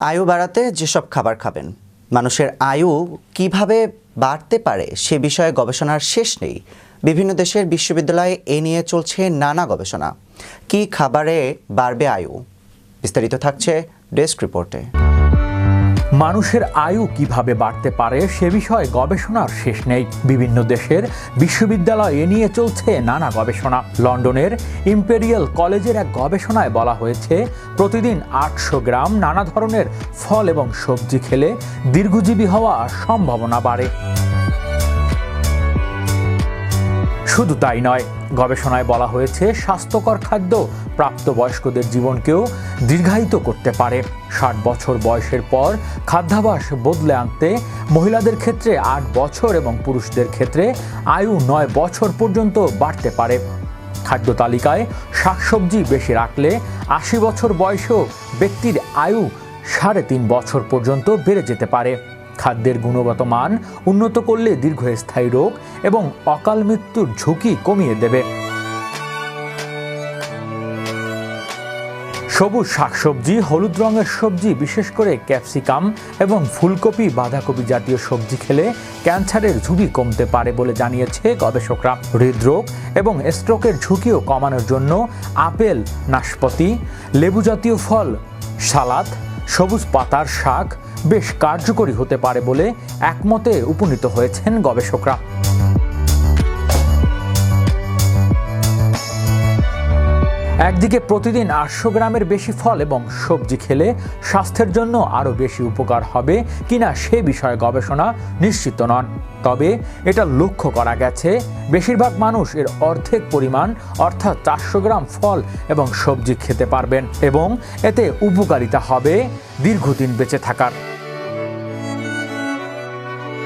আয়ু বাড়াতে যেসব খাবার খাবেন, মানুষের আয়ু কীভাবে বাড়তে পারে সে বিষয়ে গবেষণার শেষ নেই। বিভিন্ন দেশের বিশ্ববিদ্যালয়ে এ নিয়ে চলছে নানা গবেষণা। কি খাবারে বাড়বে আয়ু? বিস্তারিত থাকছে ডেস্ক রিপোর্টে। মানুষের আয়ু কীভাবে বাড়তে পারে সে বিষয়ে গবেষণার শেষ নেই। বিভিন্ন দেশের বিশ্ববিদ্যালয় এ নিয়ে চলছে নানা গবেষণা। লন্ডনের ইম্পেরিয়াল কলেজের এক গবেষণায় বলা হয়েছে, প্রতিদিন আটশো গ্রাম নানা ধরনের ফল এবং সবজি খেলে দীর্ঘজীবী হওয়া সম্ভাবনা বাড়ে। শুধু তাই নয়, গবেষণায় বলা হয়েছে স্বাস্থ্যকর খাদ্য প্রাপ্তবয়স্কদের জীবনকেও দীর্ঘায়িত করতে পারে। ষাট বছর বয়সের পর খাদ্যাভাস বদলে আনতে মহিলাদের ক্ষেত্রে আট বছর এবং পুরুষদের ক্ষেত্রে আয়ু নয় বছর পর্যন্ত বাড়তে পারে। খাদ্য তালিকায় শাকসবজি বেশি রাখলে আশি বছর বয়সেও ব্যক্তির আয়ু সাড়ে তিন বছর পর্যন্ত বেড়ে যেতে পারে। খাদ্যের গুণগত মান উন্নত করলে দীর্ঘস্থায়ী রোগ এবং অকাল মৃত্যুর ঝুঁকি কমিয়ে দেবে। সবুজ শাকসবজি, হলুদ রঙের সবজি, বিশেষ করে ক্যাপসিকাম এবং ফুলকপি, বাঁধাকপি জাতীয় সবজি খেলে ক্যান্সারের ঝুঁকি কমতে পারে বলে জানিয়েছে গবেষকরা। হৃদরোগ এবং স্ট্রোকের ঝুঁকিও কমানোর জন্য আপেল, নাশপাতি লেবু জাতীয় ফল, সালাদ, সবুজ পাতার শাক বেশ কার্যকরী হতে পারে বলে একমতে উপনীত হয়েছেন গবেষকরা। একদিকে প্রতিদিন আটশো গ্রামের বেশি ফল এবং সবজি খেলে স্বাস্থ্যের জন্য আরও বেশি উপকার হবে কিনা সে বিষয়ে গবেষণা নিশ্চিত নন। তবে এটা লক্ষ্য করা গেছে, বেশিরভাগ মানুষ এর অর্ধেক পরিমাণ অর্থাৎ চারশো গ্রাম ফল এবং সবজি খেতে পারবেন এবং এতে উপকারিতা হবে দীর্ঘদিন বেঁচে থাকার।